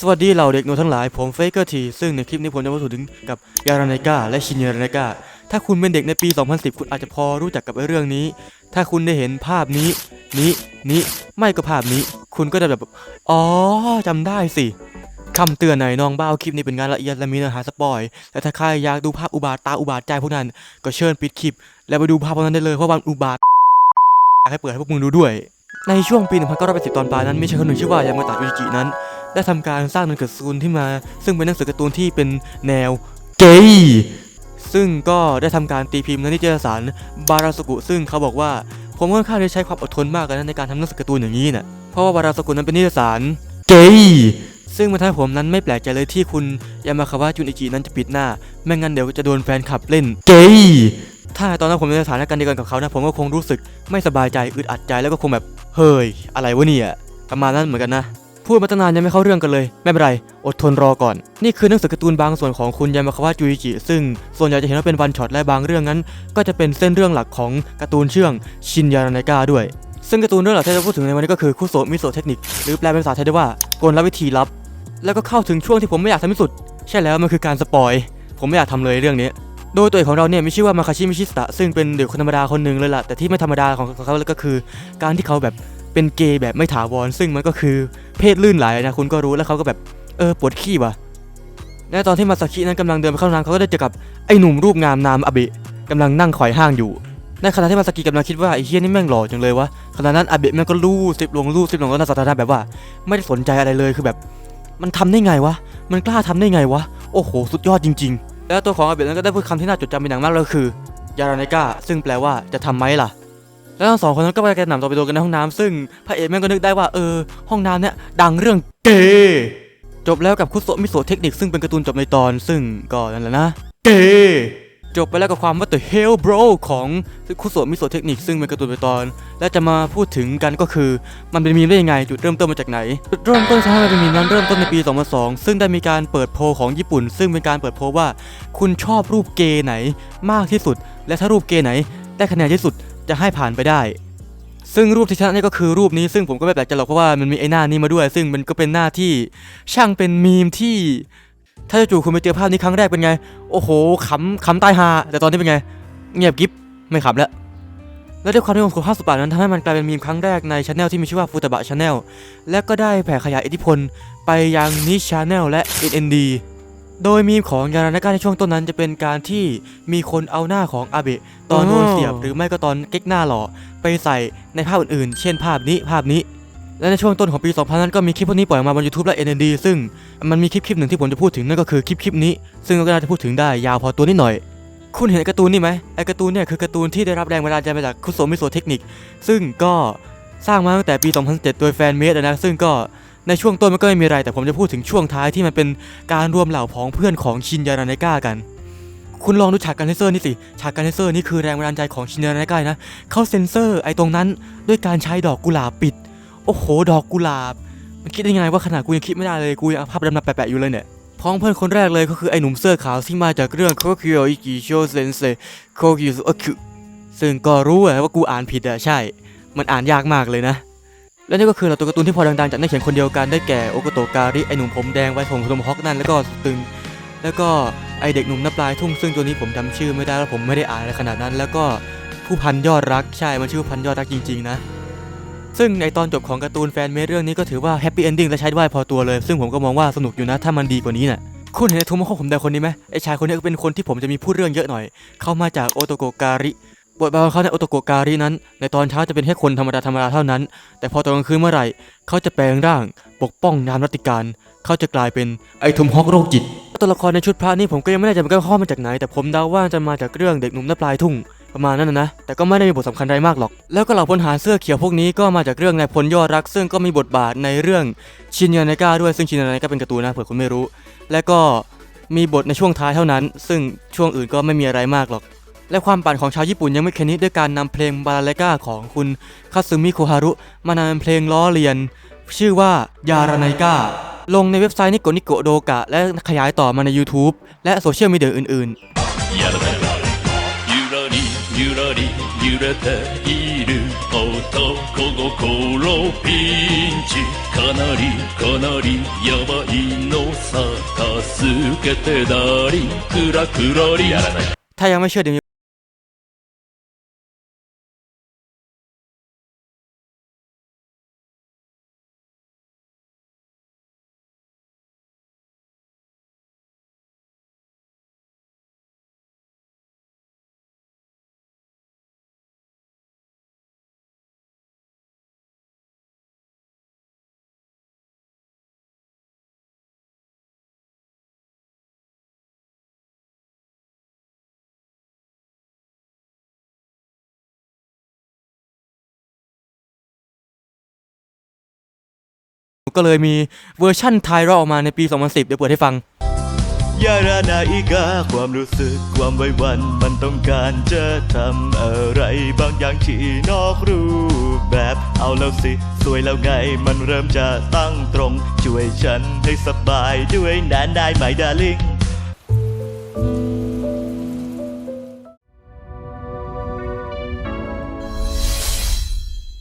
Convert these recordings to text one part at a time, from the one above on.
สวัสดีเหล่าเด็กหนูทั้งหลาย ผมเฟกเกอร์ทีซึ่งในคลิปนี้ผมจะมาพูดถึงกับยาราไนกาและชินยาราไนกาถ้าคุณเป็นเด็กในปี 2010 คุณอาจจะพอรู้จักกับเรื่องนี้ ถ้าคุณได้เห็นภาพนี้ นี้นี้ไม่ก็ภาพนี้ คุณก็จะแบบ อ๋อจำได้สิคำเตือนหน่อยน้องบ้าคลิปนี้เป็นงานละเอียดและมีเนื้อหาสปอยและถ้าใครอยากดูภาพอุบาทตาอุบาทใจพวกนั้น ก็เชิญปิดคลิป แล้วไปดูภาพพวกนั้นได้เลยเพราะวันอุบาทอยากให้เปิดให้พวกมึงดูด้วยในช่วงปี1980ตอนปลายนั้นมีชายคนหนึ่งชื่อว่ายามาตะยูจินั้น ได้ทำการสร้างหนังสือการ์ตูนที่มา ซึ่งเป็นหนังสือการ์ตูนที่เป็นแนวเกย์ซึ่งก็ได้ทำการตีพิมพ์ในนิตยสารบาราสกุ ซึ่งเขาบอกว่า ผมค่อนข้างได้ใช้ความอดทนมากเลยนะในการทำหนังสือการ์ตูนอย่างนี้น่ะเพราะว่าบาราสกุนั้นเป็นนิตยสารเกย์ซึ่งมันทำให้ผมนั้นไม่แปลกใจเลยที่คุณยามาคาวะจุนอิจินั้นจะปิดหน้าไม่งั้นเดี๋ยวจะโดนแฟนคลับเล่นเกย์ถ้าตอนนั้นผมในสถานการณ์เดียวกันกับเขานะผมก็คงรู้สึกไม่สบายใจอึดอัดใจแล้วก็คงแบบเฮ้ยอะไรวะเนี่ยประมาณนั้นเหมือนกันนะ พูดมาตั้งนานยังไม่เข้าเรื่องกันเลย ไม่เป็นไร อดทนรอก่อน นี่คือหนังสือการ์ตูนบางส่วนของคุณยามาคาวะจูอิจิซึ่งส่วนใหญ่จะเห็นว่าเป็นวันช็อตและบางเรื่องนั้น ก็จะเป็นเส้นเรื่องหลักของการ์ตูนเชื่องชินยาราไนกาด้วย ซึ่งการ์ตูนเรื่องหลักที่จะพูดถึงในวันนี้ก็คือคุโซมิโซเทคนิค หรือแปลเป็นภาษาไทยได้ว่ากลวิธีลับ แล้วก็เข้าถึงช่วงที่ผมไม่อยากทำที่สุด ใช่แล้วมันคือการสปอย ผมไม่อยากทำเลยเรื่องนี้โดยตัวเอกของเราเนี่ยมีชื่อว่ามาคาชิมิชิสตะซึ่งเป็นเด็กคนธรรมดาคนหนึ่งเลยล่ะแต่ที่ไม่ธรรมดาของเขาก็คือ การที่เขาแบบเป็นเกย์แบบไม่ถาวรซึ่งมันก็คือ เพศลื่นไหลนะคุณก็รู้แล้วเขาก็แบบเออปวดขี้ว่ะและตอนที่มาซาคินั้นกำลังเดินไปเข้าห้องน้ำเขาก็ได้เจอกับไอ้หนุ่มรูปงามนามอเบะกำลังนั่งไขว่ห้างอยู่ในขณะที่มาซากิกำลังคิดว่าไอ้เฮียนี่แม่งหล่อจังเลยวะขณะนั้นอาเบะแม่งก็ลู่สิบลงลู่สิบลงก็น่าสะท้านแบบว่า ไม่ได้สนใจอะไรเลยคือแบบ มันทำได้ไงวะมันกล้าทำได้ไงวะโอ้โห สุดยอดจริง ๆ แล้วตัวของอาเบะนั้นก็ได้พูดคำที่น่าจดจำเป็นอย่างมากเลยคือ ยาราไนกาซึ่งแปลว่าจะทำไหมล่ะ แล้วทั้งสองคนนั้นก็ไปกันหนำต่อไปโดนกันในห้องน้ำซึ่งพระเอกแม่งก็นึกได้ว่าเออ ห้องน้ำเนี่ยดังเรื่องเกย์จบแล้วกับคุโซมิโซะเทคนิคซึ่งเป็นการ์ตูนจบในตอนซึ่งก็นั่นแหละนะเกย์จบไปแล้วกับความว่า the hell bro ของคุโซมิโซะเทคนิคซึ่งเป็นการ์ตูนในตอน และจะมาพูดถึงกันก็คือ มันเป็นมีมได้ยังไง จุดเริ่มต้นมาจากไหน จุดเริ่มต้นสร้างเป็นมีมนั้นเริ่มต้นในปี 2002 ซึ่งได้มีการเปิดโพลของญี่ปุ่น ซึ่งเป็นการเปิดโพลว่า คุณชอบรูปเกย์ไหนมากที่สุด และถ้ารูปเกย์ไหนได้คะแนนที่สุด จะให้ผ่านไปได้ ซึ่งรูปที่ชนะนี่ก็คือรูปนี้ซึ่งผมก็ไม่แปลกใจหรอกเพราะว่ามันมีไอ้หน้านี้มาด้วย ซึ่งมันก็เป็นหน้าที่ช่างเป็นมีมที่ ถ้าจู่ๆคุณไปเจอภาพนี้ครั้งแรกเป็นไง โอ้โหขำขำตายฮาแต่ตอนนี้เป็นไง เงียบกิ๊บไม่ขำแล้วและด้วยความที่ผมคุณภาพสุดปานนั้นทำให้มันกลายเป็นมีมครั้งแรกในช anel ที่มีชื่อว่าฟูตบะช anel และก็ได้แผ่ขยายอิทธิพลไปยังนิช channel และ NND โดยมีมของยารานาก้าในช่วงต้นนั้นจะเป็นการที่มีคนเอาหน้าของอาเบะตอนโดนเสียบหรือไม่ก็ตอนเก๊กหน้าหล่อไปใส่ในภาพอื่นๆ เช่นภาพนี้ภาพนี้ และในช่วงต้นของปี 2000 นั้นก็มีคลิปพวกนี้ปล่อยออกมาบน YouTube และ NND ซึ่งมันมีคลิปคลิปหนึ่งที่ผมจะพูดถึงนั่นก็คือคลิปคลิปนี้ ซึ่งก็น่าจะพูดถึงได้ยาวพอตัวนิดหน่อย คุณเห็นไอ้การ์ตูนนี่ไหมไอ้การ์ตูนเนี่ยคือการ์ตูนที่ได้รับแรงบันดาลใจมาจากคุโซมิโซเทคนิค ซึ่งก็สร้างมาตั้งแต่ปี 2007 โดยแฟนเมดนะซึ่งก็ ในช่วงต้นมันก็ไม่มีอะไรแต่ผมจะพูดถึงช่วงท้ายที่มันเป็นการรวมเหล่าพ้องเพื่อนของชินยาราไนก้ากัน คุณลองดูฉากการเซนเซอร์นี่สิฉากการเซนเซอร์นี่คือแรงบันดาลใจของชินยาราไนก้านะเขาเซนเซอร์ไอ้ตรงนั้นด้วยการใช้ดอกกุหลาบปิด โอ้โห ดอกกุหลาบ มันคิดได้ยังไงว่าขนาดกูยังคิดไม่ได้เลยกูยังเอาภาพดำๆแปะๆอยู่เลยเนี่ยพ้องเพื่อนคนแรกเลยก็คือไอ้หนุ่มเสื้อขาวที่มาจากเรื่องโคคิโออิกิโชเซนเซโคคิสุโอคุซึ่งก็รู้แหละว่ากูอ่านผิดอะใช่ มันอ่านยากมากเลยนะ และนี่ก็คือเหล่าตัวการ์ตูนที่พอดังๆ จากนักเขียนคนเดียวกันได้แก่โอโกโตการิไอหนุ่มผมแดงไว้ผมขนมฮอกนั่นแล้วก็สุดตึง แล้วก็ไอเด็กหนุ่มน้ำปลายทุ่งซึ่งตัวนี้ผมจำชื่อไม่ได้แล้วผมไม่ได้อ่านอะไรขนาดนั้น แล้วก็ผู้พันยอดรักใช่มันชื่อผู้พันยอดรักจริง ๆ นะ ซึ่งในตอนจบของการ์ตูนแฟนเมดเรื่องนี้ก็ถือว่าแฮปปี้เอนดิ้งและใช้ได้พอตัวเลย ซึ่งผมก็มองว่าสนุกอยู่นะถ้ามันดีกว่านี้น่ะคุณเห็นไอทุมขอผมแดงคนนี้ไหมไอชายคนนี้ก็เป็นคนที่ผมจะมีพูดเรื่องเยอะหน่อย เขามาจากโอโตโกการิ บทบาทของเขาในโอโตโกการินั้น ในตอนเช้าจะเป็นแค่คนธรรมดาธรรมดาเท่านั้น แต่พอตอนกลางคืนเมื่อไหร่ เขาจะแปลงร่าง ปกป้องนามรัตติการ เขาจะกลายเป็นไอทุมฮอกโรคจิต ตัวละครในชุดพระนี่ผมก็ยังไม่แน่ใจเหมือนกันว่าเข้ามาจากไหน แต่ผมเดาว่าจะมาจากเรื่องเด็กหนุ่มหน้าปลายทุ่งประมาณนั้นนะนะแต่ก็ไม่ได้มีบทสำคัญอะไรมากหรอก แล้วก็เหล่าพลทหารเสื้อเขียวพวกนี้ก็มาจากเรื่องนายพลยอดรัก ซึ่งก็มีบทบาทในเรื่องชินยานาก้าด้วยซึ่งชินยานาก้าเป็นการ์ตูนนะเผื่อคุณไม่รู้ และก็มีบทในช่วงท้ายเท่านั้น ซึ่งช่วงอื่นก็ไม่มีอะไรมากหรอก และความปั่นของชาวญี่ปุ่นยังไม่แค่นี้ด้วยการนำเพลงบาลาเลก้าของคุณคาซึมิโคฮารุมานำเป็นเพลงล้อเลียน ชื่อว่ายาราไนก้า ลงในเว็บไซต์นิโกนิโกโดกะ และขยายต่อมาใน YouTube และโซเชียลมีเดียอื่น やらないゆらりゆらりゆ 揺れている男心ピンチかなりかなりやばいのさ助けてダーリンクラクラリやらない ถ้ายังไม่เชื่อเดี๋ยว ก็เลยมีเวอร์ชั่นไทยรอออกมาในปี 2010 เดี๋ยวเปิดให้ฟัง ยารานาอีกาความรู้สึกความไว้วัน มันต้องการจะทำอะไรบางอย่างที่นอกรูปแบบ เอาแล้วสิ สวยแล้วไง มันเริ่มจะตั้งตรง ช่วยฉันให้สบายด้วยนานได้ไหมดาลิง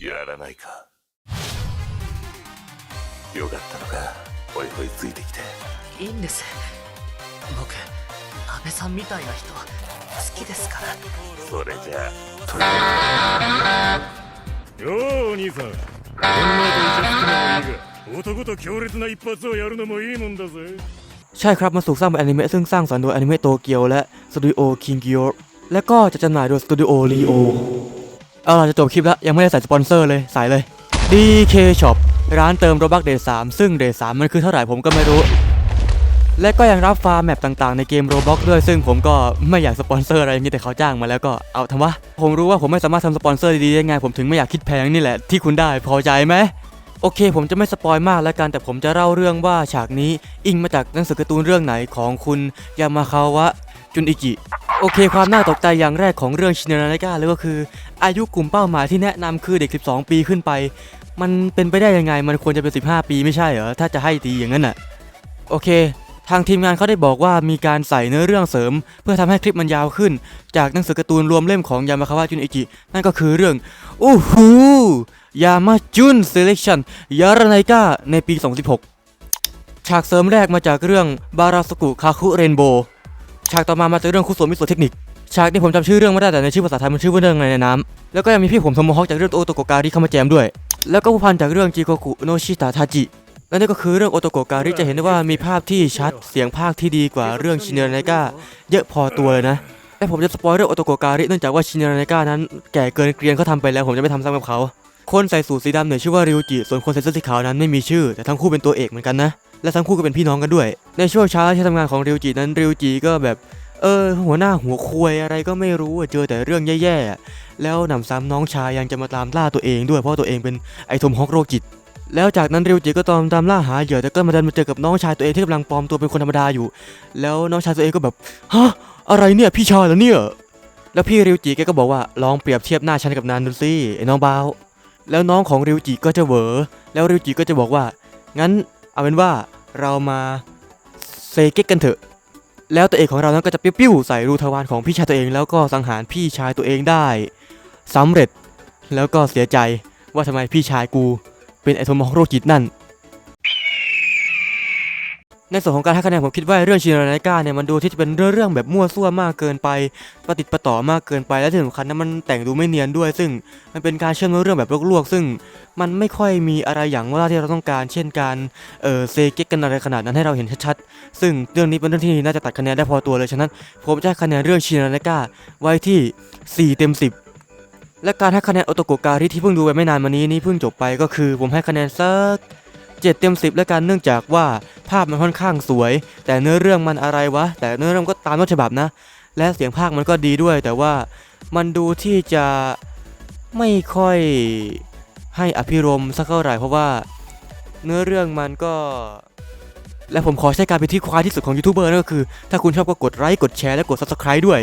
やらないか よかったのかおいおいついてきていいんです僕安倍さんみたいな人好きですからそれじゃあとりあえずよう兄さん女とイチャつくのもいいが男と強烈な一発をやるのもいいもんだぜ ใช่ครับ มันถูกสร้างเป็นอนิเมะซึ่งสร้างสรรค์โดยอนิเมะโตเกียวและสตูดิโอคิงกิโอและก็จะจำหน่ายโดยสตูดิโอลีโอเอาล่ะจะจบคลิปแล้ว ยังไม่ได้ใส่สปอนเซอร์เลยใส่เลย DK Shop ร้านเติมโรบักเดท3ซึ่งเดท3มันคือเท่าไหร่ผมก็ไม่รู้ และก็ยังรับฟาร์มแมปต่างๆในเกมโรบ็อกด้วย ซึ่งผมก็ไม่อยากสปอนเซอร์อะไรนี้แต่เขาจ้างมาแล้วก็เอาทำวะผมรู้ว่าผมไม่สามารถทำสปอนเซอร์ดีๆได้ไงผมถึงไม่อยากคิดแพงนี่แหละที่คุณได้พอใจไหมโอเค ผมจะไม่สปอยมากแล้วกันแต่ผมจะเล่าเรื่องว่าฉากนี้อิงมาจากหนังสือการ์ตูนเรื่องไหนของคุณยามาคาวะจุนอิจิโอเค ความน่าตกใจอย่างแรกของเรื่องชินนานาก้าเลยก็คือ อายุกลุ่มเป้าหมายที่แนะนำคือเด็ก 12 ปีขึ้นไป มันเป็นไปได้ยังไง มันควรจะเป็น 15 ปีไม่ใช่เหรอ ถ้าจะให้ดีอย่างนั้นน่ะ โอเค ทางทีมงานเขาได้บอกว่ามีการใส่เนื้อเรื่องเสริม เพื่อทำให้คลิปมันยาวขึ้น จากหนังสือการ์ตูนรวมเล่มของยามาคาวะจุนอิจิ นั่นก็คือเรื่องอู้หูยามาจุนเซเลคชั่นยาราไนกาในปี 2016 ฉากเสริมแรกมาจากเรื่องบาราสกุคาคุเรนโบฉากต่อมามาจากเรื่องคุโซมิโซเทคนิคฉากนี้ผมจำชื่อเรื่องไม่ได้แต่ในชื่อภาษาไทยมันชื่อว่าเรื่องอะไรในน้ำแล้วก็ยังมีพี่ผมโทมฮอกจากเรื่องโอโตโกการิเข้ามาแจมด้วย แล้วก็ผู้พันจากเรื่องจิโกกุโนชิตะทาจิ และนี่ก็คือเรื่องโอโตโกการิจะเห็นได้ว่ามีภาพที่ชัดเสียงภาคที่ดีกว่าเรื่องชินเนอร์ไนกาเยอะพอตัวเลยนะแต่ผมจะสปอยเรื่องโอโตโกการิเนื่องจากว่าชินเนอร์ไนกานั้นแก่เกินเกรียนเขาทำไปแล้วผมจะไม่ทำซ้ำกับเขาคนใส่สูทสีดำเนี่ยชื่อว่าริวจิ ส่วนคนใส่เสื้อสีขาวนั้นไม่มีชื่อ แต่ทั้งคู่เป็นตัวเอกเหมือนกันนะ และทั้งคู่ก็เป็นพี่น้องกันด้วย ในช่วงเช้าที่ทำงานของริวจินั้นริวจิก็แบบ เออ หัวหน้าหัวควยอะไรก็ไม่รู้เจอแต่เรื่องแย่ๆ แล้วหนำซ้ำน้องชายยังจะมาตามล่าตัวเองด้วยเพราะตัวเองเป็นไอทมฮอกโรคจิต แล้วจากนั้นริวจิก็ตามตามล่าหาเหยื่อแต่ก็มาดันมาเจอกับน้องชายตัวเองที่กำลังปลอมตัวเป็นคนธรรมดาอยู่ แล้วน้องชายตัวเองก็แบบฮะอะไรเนี่ยพี่ชายเหรอเนี่ยแล้วพี่ริวจิแกก็บอกว่าลองเปรียบเทียบหน้าฉันกับนานดูสิไอ้น้องบ่าวแล้วน้องของริวจิก็จะเหวอแล้วริวจิก็จะบอกว่างั้นเอาเป็นว่าเรามาเซเก็กกันเถอะ แล้วตัวเอกของเรานั้นก็จะปิ้วๆใส่รูทวารของพี่ชายตัวเอง แล้วก็สังหารพี่ชายตัวเองได้สำเร็จแล้วก็เสียใจว่าทำไมพี่ชายกู เป็นไอโทมองโรคจิตนั่น ในส่วนของการให้คะแนนผมคิดว่าเรื่องชินราก้าเนี่ยมันดูที่จะเป็นเรื่องเรื่องแบบมั่วซั่วมากเกินไปประติดประต่อมากเกินไปและที่สำคัญนะมันแต่งดูไม่เนียนด้วย ซึ่งมันเป็นการเชื่อมเรื่องแบบลวกๆ ซึ่งมันไม่ค่อยมีอะไรอย่างว่าที่เราต้องการ เช่นการเออเซเก็กกันอะไรขนาดนั้นให้เราเห็นชัดๆ ซึ่งเรื่องนี้เป็นเรื่องที่น่าจะตัดคะแนนได้พอตัวเลยฉะนั้นผมจะให้คะแนนเรื่องชินราก้าไว้ที่ 4 เต็ม 10และการให้คะแนนโอโตโกการิที่เพิ่งดูไปไม่นานมานี้นี่เพิ่งจบไปก็คือผมให้คะแนนสัก เจ็ดเต็มสิบแล้วกันเนื่องจากว่าภาพมันค่อนข้างสวย แต่เนื้อเรื่องมันอะไรวะ แต่เนื้อเรื่องก็ตามต้นฉบับนะ และเสียงภาคมันก็ดีด้วย แต่ว่ามันดูที่จะไม่ค่อยให้อภิรมสักเท่าไหร่เพราะว่าเนื้อเรื่องมันก็ และผมขอใช้การเป็นที่ควายที่สุดของยูทูบเบอร์นั่นก็คือ ถ้าคุณชอบก็กดไลค์กดแชร์และกด subscribe ด้วย